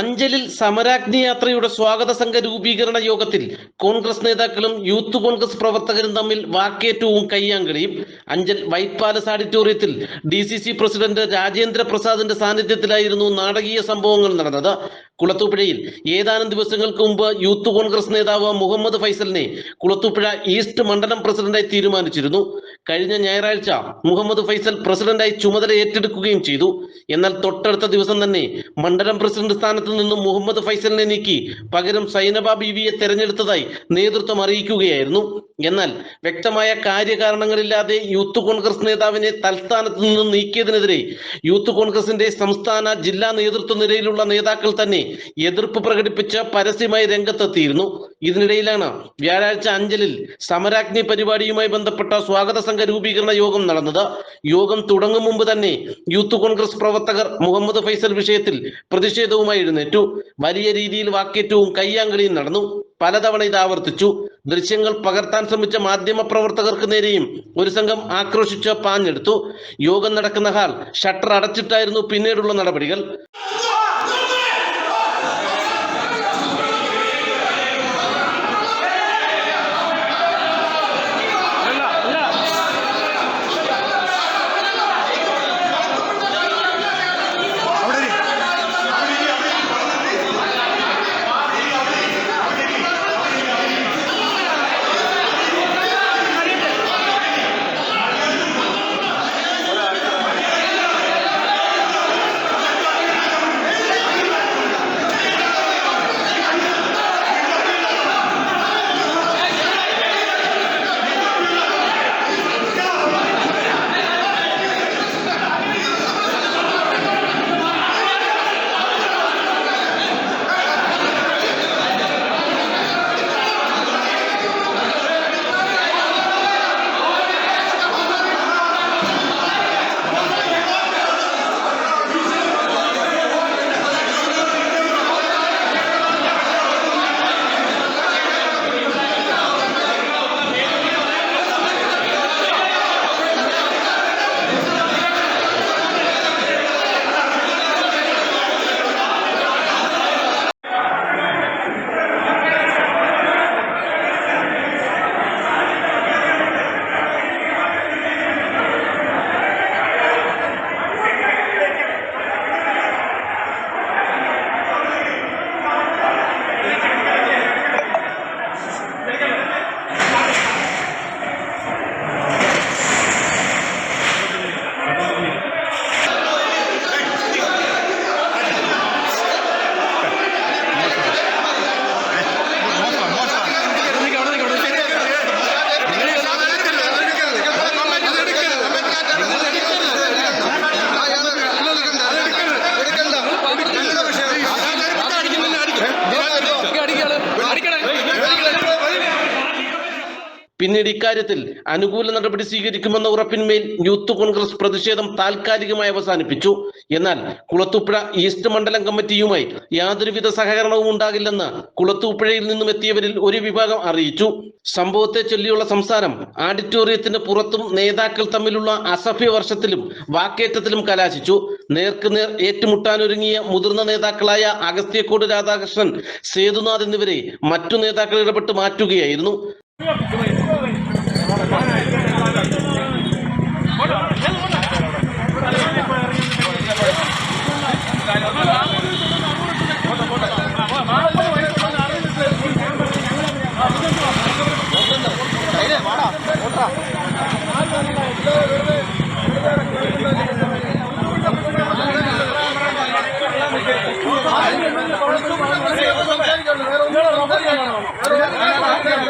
അഞ്ചലിൽ സമരാഗ്നി യാത്രയുടെ സ്വാഗത സംഘ രൂപീകരണ യോഗത്തിൽ കോൺഗ്രസ് നേതാക്കളും യൂത്ത് കോൺഗ്രസ് പ്രവർത്തകരും തമ്മിൽ വാക്കേറ്റവും കയ്യാങ്കളിയും. അഞ്ചൽ വൈറ്റ് പാലസ് ഓഡിറ്റോറിയത്തിൽ D C C president Rajendra പ്രസാദിന്റെ സാന്നിധ്യത്തിലായിരുന്നു നാടകീയ സംഭവങ്ങൾ നടന്നത്. കുളത്തൂപ്പുഴയിൽ ഏതാനും ദിവസങ്ങൾക്ക് മുമ്പ് യൂത്ത് കോൺഗ്രസ് നേതാവ് മുഹമ്മദ് ഫൈസലിനെ കുളത്തൂപ്പുഴ ഈസ്റ്റ് മണ്ഡലം പ്രസിഡന്റായി തീരുമാനിച്ചിരുന്നു. കഴിഞ്ഞ ഞായറാഴ്ച മുഹമ്മദ് ഫൈസൽ പ്രസിഡന്റായി ചുമതല ഏറ്റെടുക്കുകയും ചെയ്തു. എന്നാൽ തൊട്ടടുത്ത ദിവസം തന്നെ മണ്ഡലം പ്രസിഡന്റ് സ്ഥാനത്ത് നിന്നും മുഹമ്മദ് ഫൈസലിനെ നീക്കി പകരം സൈനബ ബീവിയെ തെരഞ്ഞെടുത്തതായി നേതൃത്വം അറിയിക്കുകയായിരുന്നു. എന്നാൽ വ്യക്തമായ കാര്യകാരണങ്ങളില്ലാതെ യൂത്ത് കോൺഗ്രസ് നേതാവിനെ തൽസ്ഥാനത്ത് നിന്ന് നീക്കിയതിനെതിരെ യൂത്ത് കോൺഗ്രസിന്റെ സംസ്ഥാന ജില്ലാ നേതൃത്വ നിരയിലുള്ള നേതാക്കൾ തന്നെ എതിർപ്പ് പ്രകടിപ്പിച്ച് പരസ്യമായി രംഗത്തെത്തിയിരുന്നു. ഇതിനിടയിലാണ് വ്യാഴാഴ്ച അഞ്ചലിൽ സമരാഗ്നി പരിപാടിയുമായി ബന്ധപ്പെട്ട സ്വാഗത സംഘ രൂപീകരണ യോഗം നടന്നത്. യോഗം തുടങ്ങും മുമ്പ് തന്നെ യൂത്ത് കോൺഗ്രസ് പ്രവർത്തകർ മുഹമ്മദ് ഫൈസൽ വിഷയത്തിൽ പ്രതിഷേധവുമായി എഴുന്നേറ്റു. വലിയ രീതിയിൽ വാക്കേറ്റവും കയ്യാങ്കളിയും നടന്നു. പലതവണ ഇത് ആവർത്തിച്ചു. ദൃശ്യങ്ങൾ പകർത്താൻ ശ്രമിച്ച മാധ്യമ പ്രവർത്തകർക്ക് നേരെയും ഒരു സംഘം ആക്രോശിച്ച് പാഞ്ഞെടുത്തു. യോഗം നടക്കുന്ന ഹാൾ ഷട്ടർ അടച്ചിട്ടായിരുന്നു പിന്നീടുള്ള നടപടികൾ. പിന്നീട് ഇക്കാര്യത്തിൽ അനുകൂല നടപടി സ്വീകരിക്കുമെന്ന ഉറപ്പിന്മേൽ യൂത്ത് കോൺഗ്രസ് പ്രതിഷേധം താൽക്കാലികമായി അവസാനിപ്പിച്ചു. എന്നാൽ കുളത്തൂപ്പുഴ ഈസ്റ്റ് മണ്ഡലം കമ്മിറ്റിയുമായി യാതൊരുവിധ സഹകരണവും ഉണ്ടാകില്ലെന്ന് കുളത്തൂപ്പുഴയിൽ നിന്നും എത്തിയവരിൽ ഒരു വിഭാഗം അറിയിച്ചു. സംഭവത്തെ ചൊല്ലിയുള്ള സംസാരം ആഡിറ്റോറിയത്തിന് പുറത്തും നേതാക്കൾ തമ്മിലുള്ള അസഭ്യ വർഷത്തിലും വാക്കേറ്റത്തിലും കലാശിച്ചു. നേർക്കുനേർ ഏറ്റുമുട്ടാനൊരുങ്ങിയ മുതിർന്ന നേതാക്കളായ അഗസ്ത്യക്കോട് രാധാകൃഷ്ണൻ സേതുനാഥ് എന്നിവരെ മറ്റു നേതാക്കൾ ഇടപെട്ട് മാറ്റുകയായിരുന്നു. Thank you.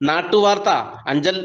നാട്ടുവാർത്ത അഞ്ചൽ